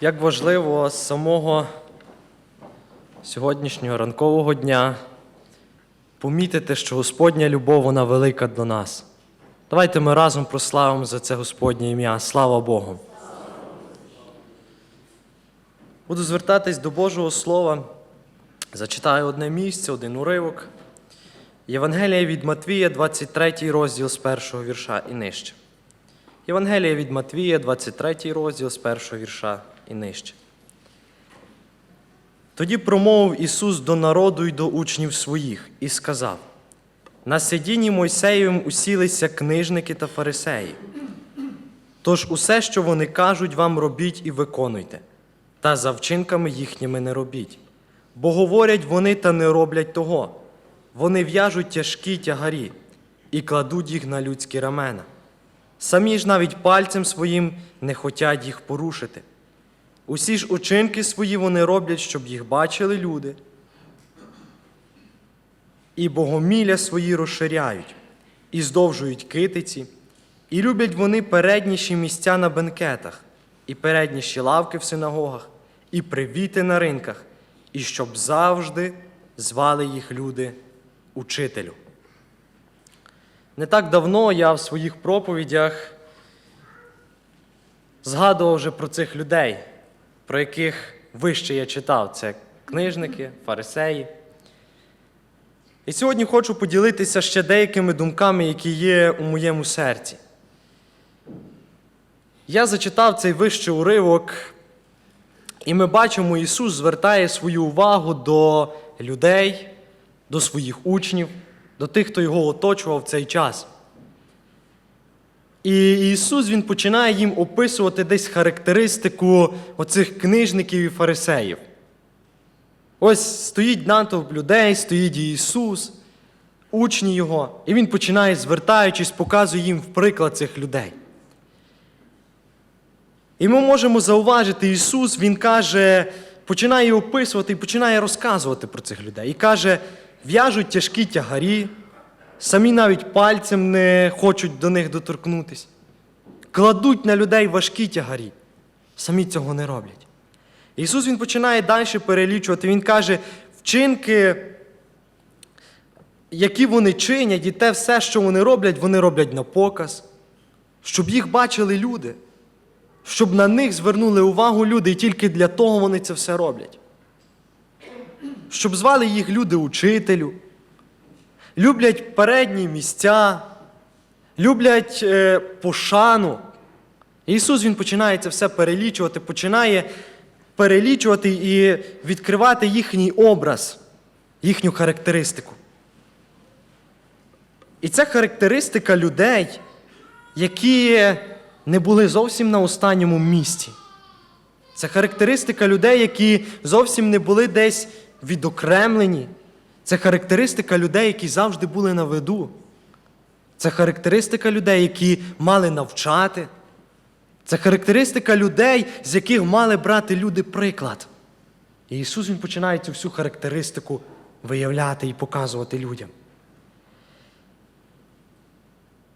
Як важливо з самого сьогоднішнього ранкового дня помітити, що Господня любов вона велика до нас. Давайте ми разом прославимо за це Господнє ім'я. Слава Богу. Буду звертатись до Божого Слова. Зачитаю одне місце, один уривок. Євангелія від Матвія, 23 розділ з першого вірша і нижче. Євангелія від Матвія, 23 розділ з першого вірша і нижче. Тоді промовив Ісус до народу й до учнів своїх і сказав: На сидінні Мойсеєвим усілися книжники та фарисеї. Тож усе, що вони кажуть, вам робіть і виконуйте, та за вчинками їхніми не робіть. Бо говорять вони та не роблять того. Вони в'яжуть тяжкі тягарі і кладуть їх на людські рамена. Самі ж навіть пальцем своїм не хотять їх порушити. Усі ж учинки свої вони роблять, щоб їх бачили люди. І богомілля свої розширяють, і здовжують китиці, і люблять вони передніші місця на бенкетах, і передніші лавки в синагогах, і привіти на ринках, і щоб завжди звали їх люди учителю. Не так давно я в своїх проповідях згадував вже про цих людей, про яких вище я читав. Це книжники, фарисеї. І сьогодні хочу поділитися ще деякими думками, які є у моєму серці. Я зачитав цей вищий уривок, і ми бачимо, Ісус звертає свою увагу до людей, до своїх учнів, до тих, хто його оточував в цей час. І Ісус Він починає їм описувати десь характеристику оцих книжників і фарисеїв. Ось стоїть натовп людей, стоїть Ісус, учні Його, і Він починає, звертаючись, показує їм в приклад цих людей. І ми можемо зауважити, Ісус, Він каже, починає описувати і починає розказувати про цих людей. І каже, в'яжуть тяжкі тягарі, самі навіть пальцем не хочуть до них доторкнутися. Кладуть на людей важкі тягарі, самі цього не роблять. Ісус Він починає далі перелічувати. Він каже, вчинки, які вони чинять, і те все, що вони роблять, вони роблять на показ, щоб їх бачили люди, щоб на них звернули увагу люди, і тільки для того вони це все роблять. Щоб звали їх люди учителю, люблять передні місця, люблять е, пошану. Ісус Він починає це все перелічувати, починає перелічувати і відкривати їхній образ, їхню характеристику. І це характеристика людей, які не були зовсім на останньому місці. Це характеристика людей, які зовсім не були десь відокремлені. Це характеристика людей, які завжди були на виду. Це характеристика людей, які мали навчати. Це характеристика людей, з яких мали брати люди приклад. І Ісус Він починає цю всю характеристику виявляти і показувати людям.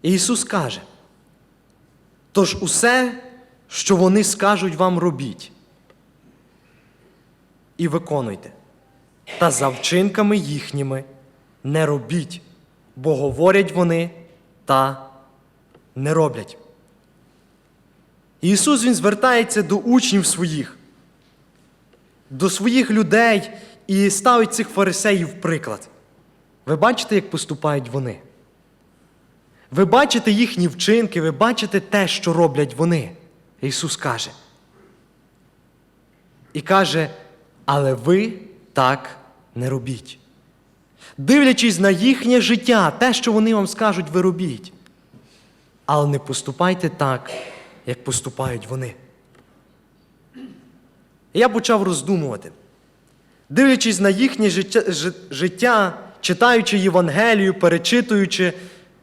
І Ісус каже: тож усе, що вони скажуть вам робіть, і виконуйте, та за вчинками їхніми не робіть, бо говорять вони та не роблять. Ісус Він звертається до учнів своїх, до своїх людей і ставить цих фарисеїв приклад. Ви бачите, як поступають вони? Ви бачите їхні вчинки, ви бачите те, що роблять вони. Ісус каже. І каже, але ви так не робіть. Дивлячись на їхнє життя, те, що вони вам скажуть, ви робіть. Але не поступайте так, як поступають вони. Я почав роздумувати. Дивлячись на їхнє життя, читаючи Євангелію, перечитуючи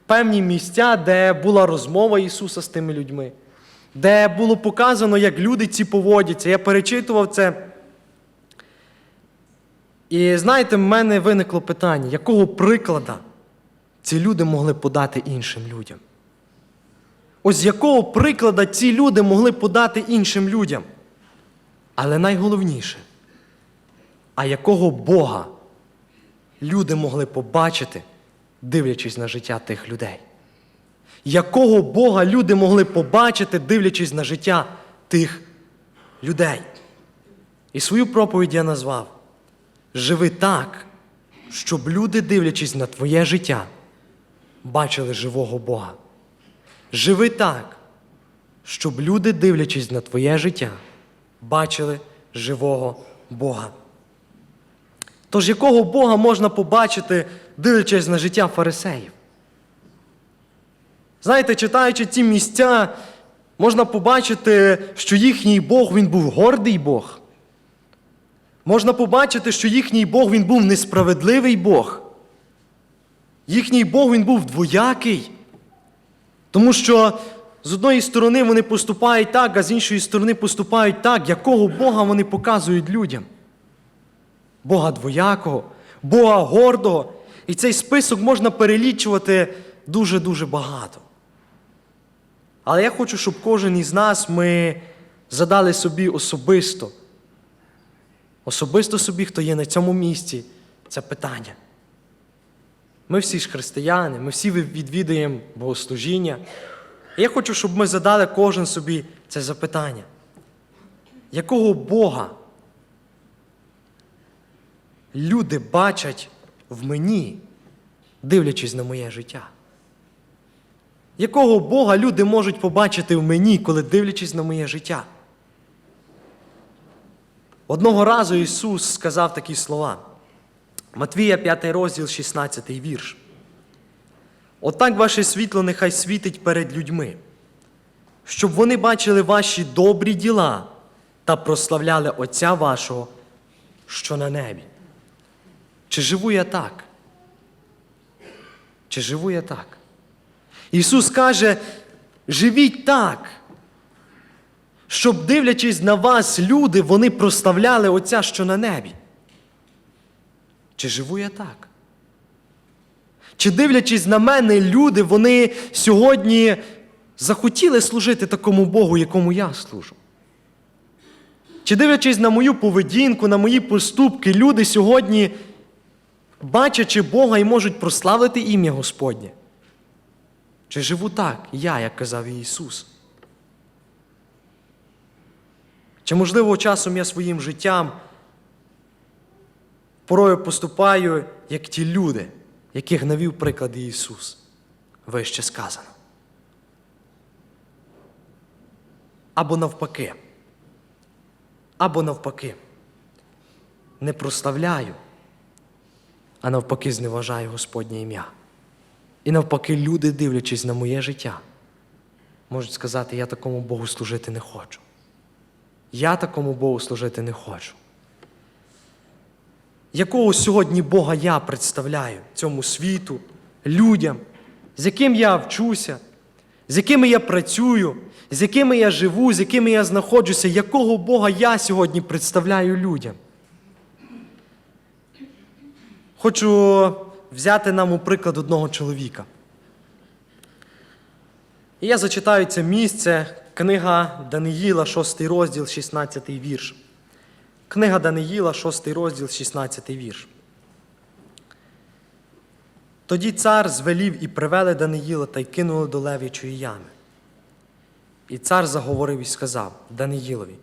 певні місця, де була розмова Ісуса з тими людьми, де було показано, як люди ці поводяться. Я перечитував це. І знаєте, в мене виникло питання, якого приклада ці люди могли подати іншим людям? Ось якого приклада ці люди могли подати іншим людям? Але найголовніше, а якого Бога люди могли побачити, дивлячись на життя тих людей? Якого Бога люди могли побачити, дивлячись на життя тих людей? І свою проповідь я назвав Живи так, щоб люди, дивлячись на твоє життя, бачили живого Бога. Живи так, щоб люди, дивлячись на твоє життя, бачили живого Бога. Тож якого Бога можна побачити, дивлячись на життя фарисеїв? Знаєте, читаючи ці місця, можна побачити, що їхній Бог він був гордий Бог. Можна побачити, що їхній Бог він був несправедливий Бог. Їхній Бог він був двоякий. Тому що з одної сторони вони поступають так, а з іншої сторони поступають так, якого Бога вони показують людям. Бога двоякого, Бога гордого. І цей список можна перелічувати дуже-дуже багато. Але я хочу, щоб кожен із нас ми задали собі особисто, особисто собі, хто є на цьому місці, це питання. Ми всі ж християни, ми всі відвідуємо богослужіння. І я хочу, щоб ми задали кожен собі це запитання. Якого Бога люди бачать в мені, дивлячись на моє життя? Якого Бога люди можуть побачити в мені, коли дивлячись на моє життя? Одного разу Ісус сказав такі слова. Матвія 5 розділ, 16 вірш. Отак ваше світло нехай світить перед людьми, щоб вони бачили ваші добрі діла та прославляли Отця вашого, що на небі. Чи живу я так? Чи живу я так? Ісус каже, живіть так, щоб, дивлячись на вас, люди, вони прославляли Отця, що на небі. Чи живу я так? Чи дивлячись на мене, люди, вони сьогодні захотіли служити такому Богу, якому я служу? Чи дивлячись на мою поведінку, на мої поступки, люди сьогодні, бачачи Бога і можуть прославити ім'я Господнє? Чи живу так, я, як казав Ісус? Чи, можливо, часом я своїм життям порою поступаю, як ті люди, яких навів приклад Ісус, вище сказано. Або навпаки, або навпаки, не прославляю, а навпаки, зневажаю Господнє ім'я. І навпаки, люди, дивлячись на моє життя, можуть сказати, я такому Богу служити не хочу. Я такому Богу служити не хочу. Якого сьогодні Бога я представляю цьому світу, людям, з яким я вчуся, з якими я працюю, з якими я живу, з якими я знаходжуся, якого Бога я сьогодні представляю людям? Хочу взяти нам у приклад одного чоловіка. І я зачитаю це місце, книга Даниїла, 6 розділ, 16 вірш. Книга Даниїла, 6 розділ, 16 вірш. Тоді цар звелів і привели Даниїла та й кинули до левічої ями. І цар заговорив і сказав Даниїлові: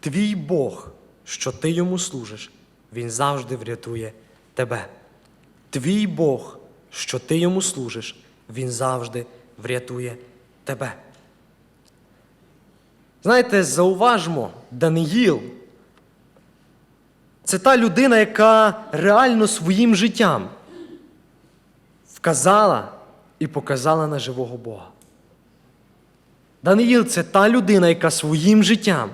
Твій Бог, що ти йому служиш, він завжди врятує тебе. Твій Бог, що ти йому служиш, він завжди врятує тебе. Знаєте, зауважмо, Даниїл це та людина, яка реально своїм життям вказала і показала на живого Бога. Даниїл це та людина, яка своїм життям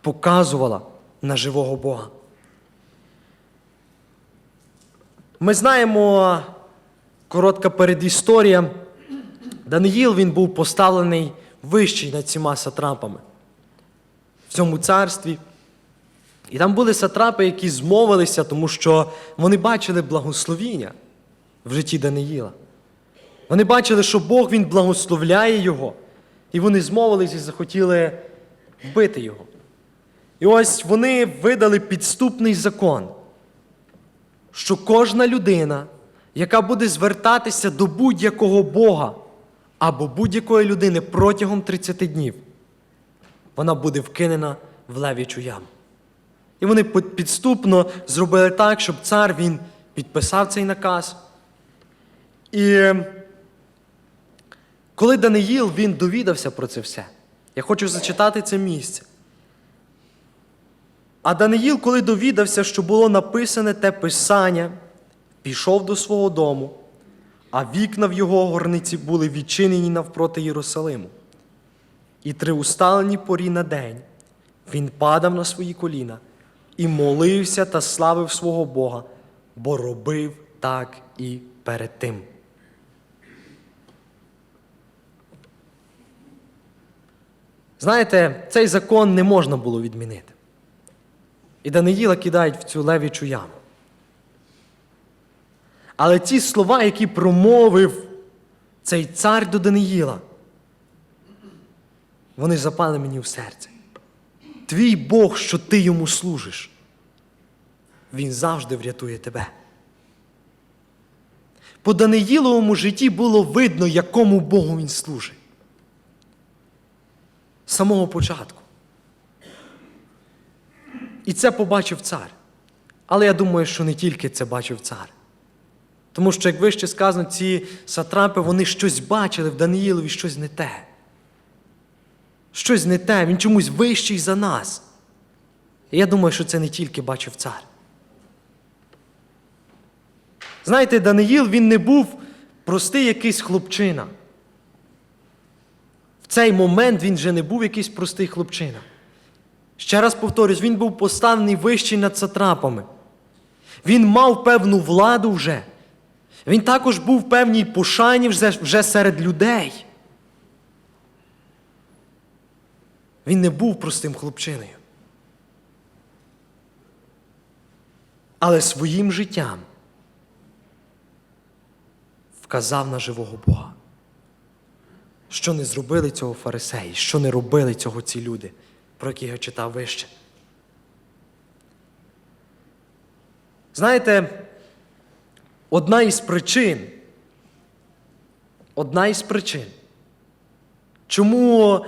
показувала на живого Бога. Ми знаємо коротка передісторія. Даниїл він був поставлений вищий над всіма сатрапами в цьому царстві. І там були сатрапи, які змовилися, тому що вони бачили благословіння в житті Даниїла. Вони бачили, що Бог він благословляє його, і вони змовились і захотіли вбити його. І ось вони видали підступний закон, що кожна людина, яка буде звертатися до будь-якого Бога або будь-якої людини протягом 30 днів, вона буде вкинена в левічу яму. І вони підступно зробили так, щоб цар він підписав цей наказ. І коли Даниїл він довідався про це все, я хочу зачитати це місце. А Даниїл, коли довідався, що було написане те писання, пішов до свого дому, а вікна в його горниці були відчинені навпроти Єрусалиму. І три усталені порі на день він падав на свої коліна і молився та славив свого Бога, бо робив так і перед тим. Знаєте, цей закон не можна було відмінити. І Даниїла кидають в цю левічу яму. Але ті слова, які промовив цей цар до Даниїла, вони запали мені в серце. Твій Бог, що ти йому служиш, він завжди врятує тебе. По Даниїловому житті було видно, якому Богу він служить. З самого початку. І це побачив цар. Але я думаю, що не тільки це бачив цар. Тому що, як вище сказано, ці сатрапи, вони щось бачили в Даниїлові, щось не те. Щось не те, він чомусь вищий за нас. І я думаю, що це не тільки бачив цар. Знаєте, Даниїл він не був простий якийсь хлопчина. В цей момент він вже не був якийсь простий хлопчина. Ще раз повторюсь, він був поставлений вищий над сатрапами. Він мав певну владу вже. Він також був в певній пошані вже, вже серед людей. Він не був простим хлопчиною. Але своїм життям вказав на живого Бога. Що не зробили цього фарисеї, що не робили цього ці люди, про яких я читав вище. Знаєте, одна із причин, одна із причин, чому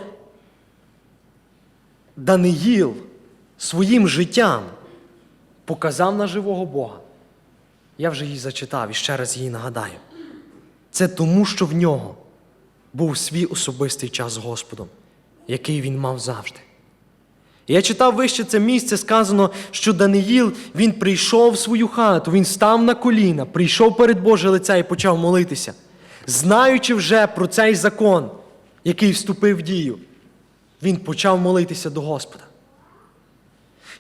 Даниїл своїм життям показав на живого Бога. Я вже її зачитав і ще раз її нагадаю. Це тому, що в нього був свій особистий час з Господом, який він мав завжди. Я читав вище це місце, сказано, що Даниїл він прийшов в свою хату, він став на коліна, прийшов перед Боже лице і почав молитися, знаючи вже про цей закон, який вступив в дію, він почав молитися до Господа.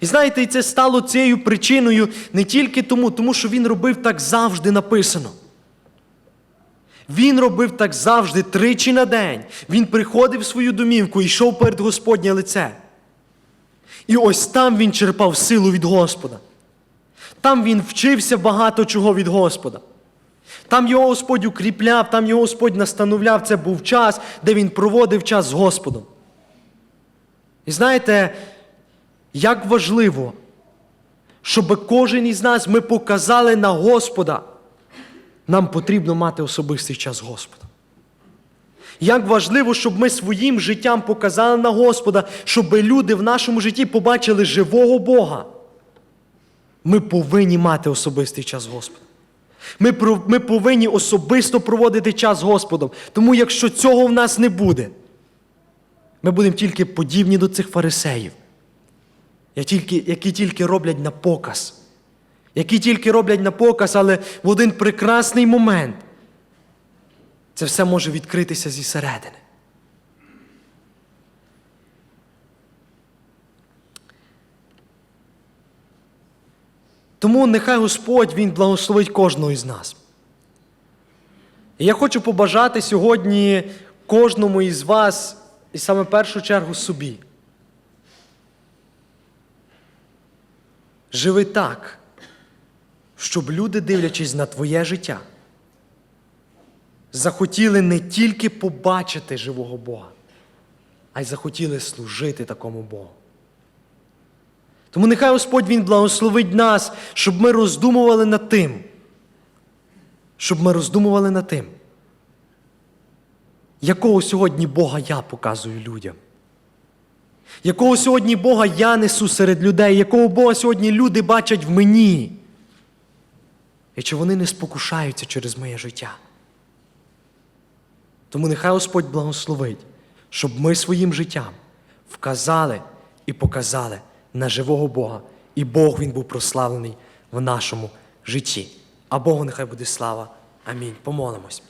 І знаєте, і це стало цією причиною не тільки тому, тому що він робив так завжди написано. Він робив так завжди тричі на день. Він приходив в свою домівку і йшов перед Господнє лице. І ось там він черпав силу від Господа. Там він вчився багато чого від Господа. Там його Господь укріпляв, там його Господь настановляв. Це був час, де він проводив час з Господом. І знаєте, як важливо, щоб кожен із нас ми показали на Господа, нам потрібно мати особистий час з Господом. Як важливо, щоб ми своїм життям показали на Господа, щоб люди в нашому житті побачили живого Бога. Ми повинні мати особистий час з Господом. Ми, ми повинні особисто проводити час з Господом. Тому якщо цього в нас не буде, ми будемо тільки подібні до цих фарисеїв, які тільки роблять на показ. Які тільки роблять на показ, але в один прекрасний момент це все може відкритися зі середини. Тому нехай Господь Він благословить кожного із нас. І я хочу побажати сьогодні кожному із вас, і саме в першу чергу собі. Живи так, щоб люди, дивлячись на твоє життя, захотіли не тільки побачити живого Бога, а й захотіли служити такому Богу. Тому нехай Господь Він благословить нас, щоб ми роздумували над тим. Щоб ми роздумували над тим, якого сьогодні Бога я показую людям. Якого сьогодні Бога я несу серед людей, якого Бога сьогодні люди бачать в мені. І чи вони не спокушаються через моє життя? Тому нехай Господь благословить, щоб ми своїм життям вказали і показали на живого Бога, і Бог Він був прославлений в нашому житті. А Богу нехай буде слава. Амінь. Помолимось.